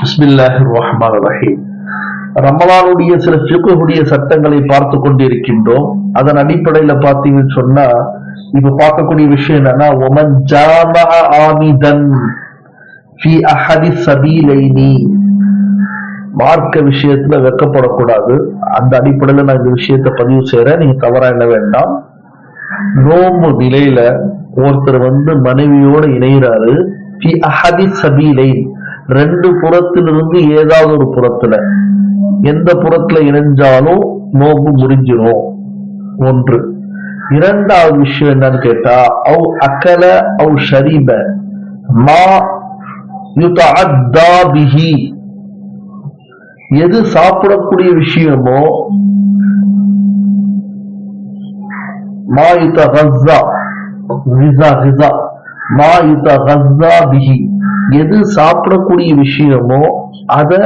ரஹீம் ரமலானுடைய சில ஃபிக்குடைய சட்டங்களை பார்த்து கொண்டிருக்கின்றோம். அதன் அடிப்படையில பார்த்தீங்கன்னு சொன்னா இப்ப பார்க்கக்கூடிய விஷயம் என்னன்னா ஒமன் ஜாம ஆமிதன் ஃபி அஹதி சபீலைனி. மார்க்க விஷயத்துல வெக்கப்படக்கூடாது. அந்த அடிப்படையில நான் இந்த விஷயத்தை பதிவு செய்யறேன் நீங்க தவறா என்ன வேண்டாம். நோம்பு நிலையில ஒருத்தர் வந்து மனைவியோட இணைகிறாரு ஃபி அஹதி சபீலை ரெண்டு புறத்திலிருந்து ஏதாவது ஒரு புறத்துல. எந்த புறத்துல இணைஞ்சாலும் நோம்பு முடிஞ்சிடும் ஒன்று. இரண்டாவது விஷயம் என்னன்னு கேட்டா அவ் அக்கல அவ் ஷரீப மா யுதாபிஹி எது சாப்பிடக்கூடிய விஷயமோ மா யுதகஸ்ஸா கிஸா கிஸா மா யுதகஸ்ஸா பிஹி. எது சாப்பிடக்கூடிய விஷயமோ அதை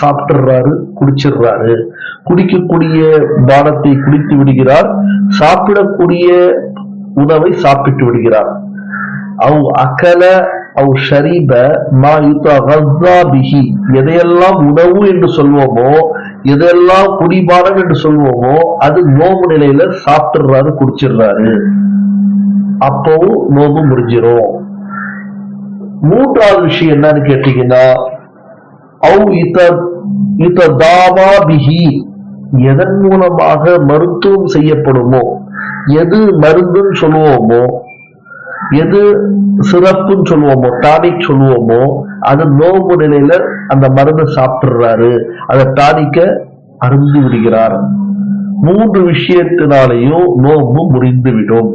சாப்பிட்டுறாரு குடிச்சிடுறாரு. குடிக்கக்கூடிய பானத்தை குடித்து விடுகிறார் சாப்பிடக்கூடிய உணவை சாப்பிட்டு விடுகிறார். அவ் அகல அவ் ஷரீப மா யுத்தா பிஹி. எதையெல்லாம் உணவு என்று சொல்வோமோ எதெல்லாம் குடிபானம் என்று சொல்வோமோ அது நோம்பு நிலையில சாப்பிட்டுறாரு குடிச்சிடுறாரு. அப்பவும் நோம்பு முடிஞ்சிரும். மூன்றாவது விஷயம் என்னன்னு கேட்டீங்கன்னா எதன் மூலமாக மருத்துவம் செய்யப்படுமோ எது மருந்துன்னு சொல்லுவோமோ எது சிறப்புன்னு சொல்லுவோமோ டானிக் சொல்லுவோமோ அது நோம்பு நிலையில அந்த மருந்தை சாப்பிடுறாரு அதை டானிக்க அருந்து விடுகிறார். மூன்று விஷயத்தினாலையும் நோம்பு முறிந்துவிடும்.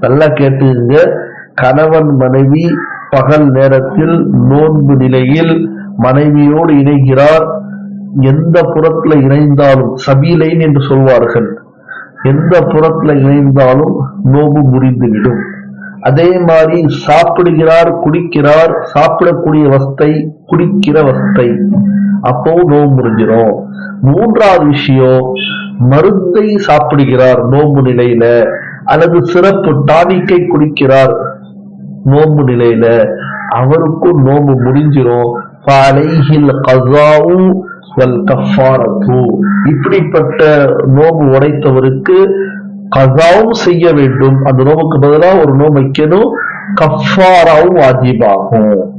நல்லா கேட்டுங்க கணவன் மனைவி பகல் நேரத்தில் நோன்பு நிலையில் மனைவியோடு இணைகிறார். எந்த புறத்துல இணைந்தாலும் சபீலைன் என்று சொல்வார்கள். எந்த புறத்துல இணைந்தாலும் நோம்பு முறிந்துவிடும். அதே மாதிரி சாப்பிடுகிறார் குடிக்கிறார் சாப்பிடக்கூடிய வஸ்தை குடிக்கிற வஸ்தை. அப்போ நோம்பு முறிஞ்சிரும். மூன்றாவது விஷயம் மருந்தை சாப்பிடுகிறார் நோம்பு நிலையில அல்லது சிறப்பு டானிக்கை குடிக்கிறார். நோம்பு நிலையில. அவருக்கும் நோம்பு முடிஞ்சிடும் இப்படிப்பட்ட நோம்பு உடைத்தவருக்கு கசாவும் செய்ய வேண்டும். அந்த நோம்புக்கு பதிலா ஒரு நோம்பு வைக்கணும். கஃபாராவும் வாஜிபாகும்.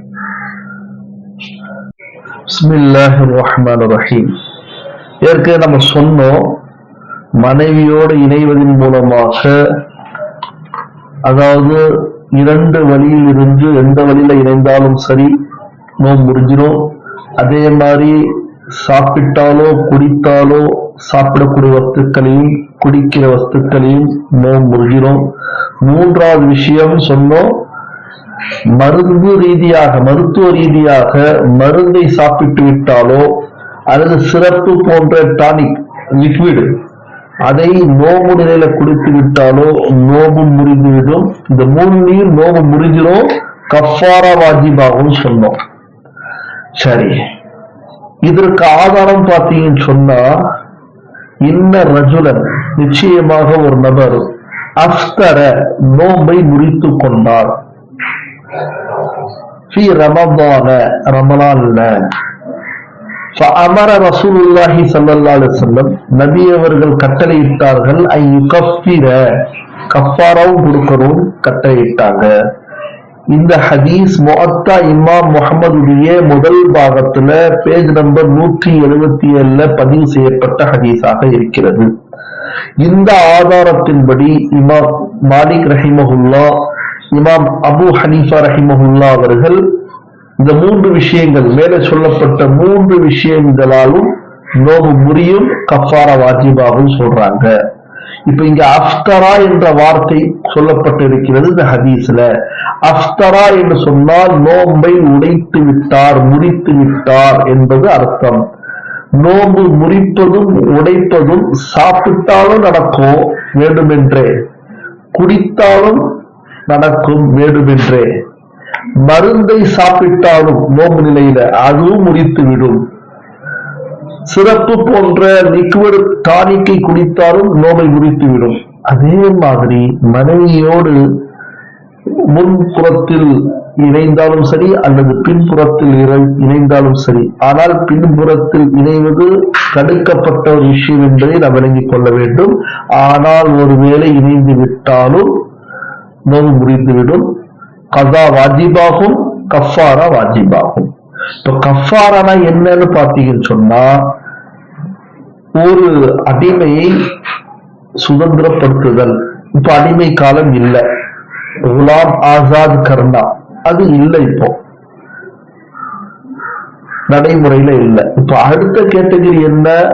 ஏற்கனவே நம்ம சொன்னோம் மனைவியோடு இணைவதன் மூலமாக அதாவது இரண்டு வழியில் இருந்து எந்த வழியில இணைந்தாலும் சரி நோம் முடிஞ்சிடும் அதே மாதிரி சாப்பிட்டாலோ குடித்தாலோ சாப்பிடக்கூடிய வஸ்துக்களையும் குடிக்கிற வஸ்துக்களையும் நோம்பு முடிஞ்சிடும் மூன்றாவது விஷயம் சொன்னோம் மருந்து ரீதியாக மருத்துவ ரீதியாக மருந்தை சாப்பிட்டு விட்டாலோ அல்லது சிறப்பு போன்ற டானிக் லிக்விடு அதை நோம்பு நிலையில குடித்து விட்டாலோ நோம்பு முறிந்துவிடும் இந்த மூணு நீர் நோம்பு முறிஞ்சிடும் கஃபாரா வாஜிபாகவும் சொன்னோம். சரி. இதற்கு ஆதாரம் பார்த்தீங்கன்னு சொன்னா இன்ன ரஜுலன் நிச்சயமாக ஒரு நபர் அஸ்தர நோம்பை முறித்து கொண்டார். ரமதான ரமலான்ல. அமர ரசூலுல்லாஹி சல்லல்லாஹு செல்லம் நபி அவர்கள் கட்டளையிட்டார்கள் ஐ கஃபிர கஃபாராவும் கொடுக்கணும் கட்டளையிட்டாங்க இந்த ஹதீஸ் மொத்தா இமாம் முகமதுடைய முதல் பாகத்துல பேஜ் நம்பர் நூற்றி எழுபத்தி ஏழுல பதிவு செய்யப்பட்ட ஹதீஸாக இருக்கிறது. இந்த ஆதாரத்தின்படி இமாம் மாலிக் ரஹிமஹுல்லா இமாம் அபு ஹனீஃபா ரஹிமஹுல்லா அவர்கள் இந்த மூன்று விஷயங்கள் மேலே சொல்லப்பட்ட மூன்று விஷயங்களாலும் நோவு முறியும் கஃபார வாஜிபாகும் சொல்றாங்க. இப்ப இங்க அஃப்தரா என்ற வார்த்தை சொல்லப்பட்டு இருக்கிறது இந்த ஹதீஸ்ல. அஃப்தரா என்று சொன்னால் நோம்பை உடைத்து விட்டார் முறித்து விட்டார் என்பது அர்த்தம். நோம்பு முறிப்பதும் உடைப்பதும் சாப்பிட்டாலும் நடக்கும் வேண்டுமென்றே. குடித்தாலும் நடக்கும் வேண்டுமென்றே. மருந்தை சாப்பிட்டாலும் நோம்பு நிலையில அதுவும் முறித்து விடும் சிறப்பு போன்ற லிக்விட் டானிக்கை குடித்தாலும் நோமை முறித்து விடும் அதே மாதிரி மனைவியோடு முன்புறத்தில் இணைந்தாலும் சரி அல்லது பின்புறத்தில் இறை- இணைந்தாலும் சரி. ஆனால் பின்புறத்தில் இணைவது தடுக்கப்பட்ட ஒரு விஷயம் என்பதை நாம் விளங்கிக் கொள்ள வேண்டும். ஆனால் ஒருவேளை இணைந்து விட்டாலும் நோவு முடிந்துவிடும் கதா வாஜிபாகும் கஃபாரா வாஜிபாகும். இப்ப கஃபாரானா என்னன்னு பாத்தீங்கன்னு சொன்னா ஒரு அடிமையை சுதந்திரப்படுத்துதல். இப்ப அடிமை காலம் இல்ல. குலாம் ஆசாத் கர்ணா. அது இல்லை இப்போ. நடைமுறையில இல்ல. இப்ப அடுத்த கேட்டகரி என்ன?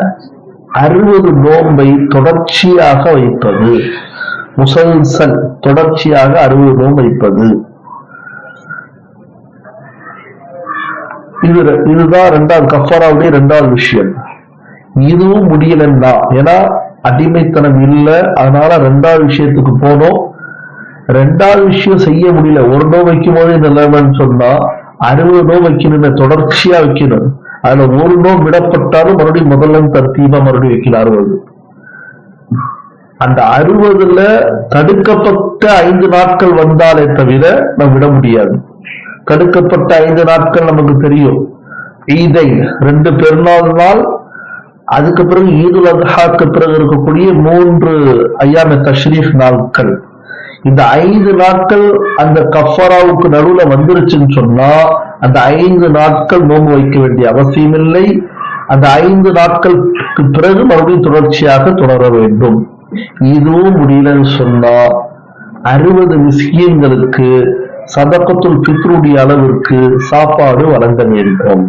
அறுபது நோன்பை தொடர்ச்சியாக வைப்பது. முசல்சல் தொடர்ச்சியாக அறுபது நோன்பு வைப்பது. இது இதுதான் ரெண்டாவது கஃபாராவுடைய ரெண்டாவது விஷயம். இதுவும் முடியலன்னா ஏன்னா அடிமைத்தனம் இல்லை அதனால ரெண்டாவது விஷயத்துக்கு போனோம். ரெண்டாவது விஷயம் செய்ய முடியல. ஒரு நோ வைக்கும் போது நிலைமைன்னு சொன்னா அறுபது நோ வைக்கணும் தொடர்ச்சியா வைக்கணும். அதுல ஒரு நோ விடப்பட்டாலும் மறுபடியும் முதல்ல தர்த்தீபா மறுபடியும் வைக்கணும் அறுபது. அந்த அறுபதுல தடுக்கப்பட்ட ஐந்து நாட்கள் வந்தாலே தவிர நம்ம விட முடியாது. தடுக்கப்பட்ட ஐந்து நாட்கள் நமக்கு தெரியும். ஈதை ரெண்டு பெருநாள் நாள் அதுக்கு பிறகு ஈதுல் அத்ஹாக்கு பிறகு இருக்கக்கூடிய மூன்று ஐயாம தஷ்ரீஃப் நாட்கள். இந்த ஐந்து நாட்கள் அந்த கஃபராவுக்கு நடுவுல வந்துருச்சுன்னு சொன்னா அந்த ஐந்து நாட்கள் நோன்பு வைக்க வேண்டிய அவசியம் இல்லை அந்த ஐந்து நாட்களுக்கு பிறகு மறுபடியும் தொடர்ச்சியாக தொடர வேண்டும். இதுவும் முடியலன்னு சொன்னா அறுபது மிஸ்கியன்களுக்கு சதக்கத்துள் பித்ருடைய அளவிற்கு சாப்பாடு வழங்க வேண்டும்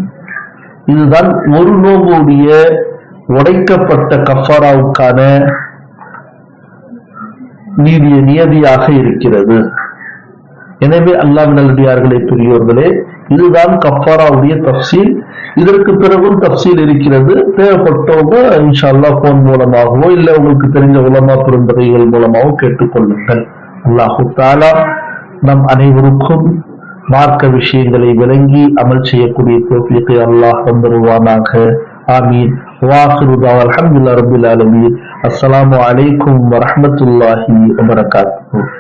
இதுதான் ஒரு நோவுடைய உடைக்கப்பட்ட கஃபாராவுக்கான நீதிய நியதியாக இருக்கிறது. எனவே அல்லாஹ் நல்லடியார்களே பெரியோர்களே இதுதான் கஃபாராவுடைய தப்சீல். இதற்கு பிறகும் தப்சீல் இருக்கிறது. தேவைப்பட்டவங்க இன்ஷா போன் மூலமாகவோ இல்ல உங்களுக்கு தெரிஞ்ச உலமா பெருந்தகைகள் மூலமாகவோ கேட்டுக்கொள்ளுங்கள். அல்லாஹு தாலா நம் அனைவருக்கும் மார்க்க விஷயங்களை விளங்கி அமல் செய்யக்கூடிய தோப்பியத்தை அல்லாஹ் தந்துருவானாக. ஆமீன். வாஹிரு அலமதுல்லா ரபுல் அலமீன் அஸ்லாம் அஸ்ஸலாமு வரமத்துல்லாஹி வபரகாத்து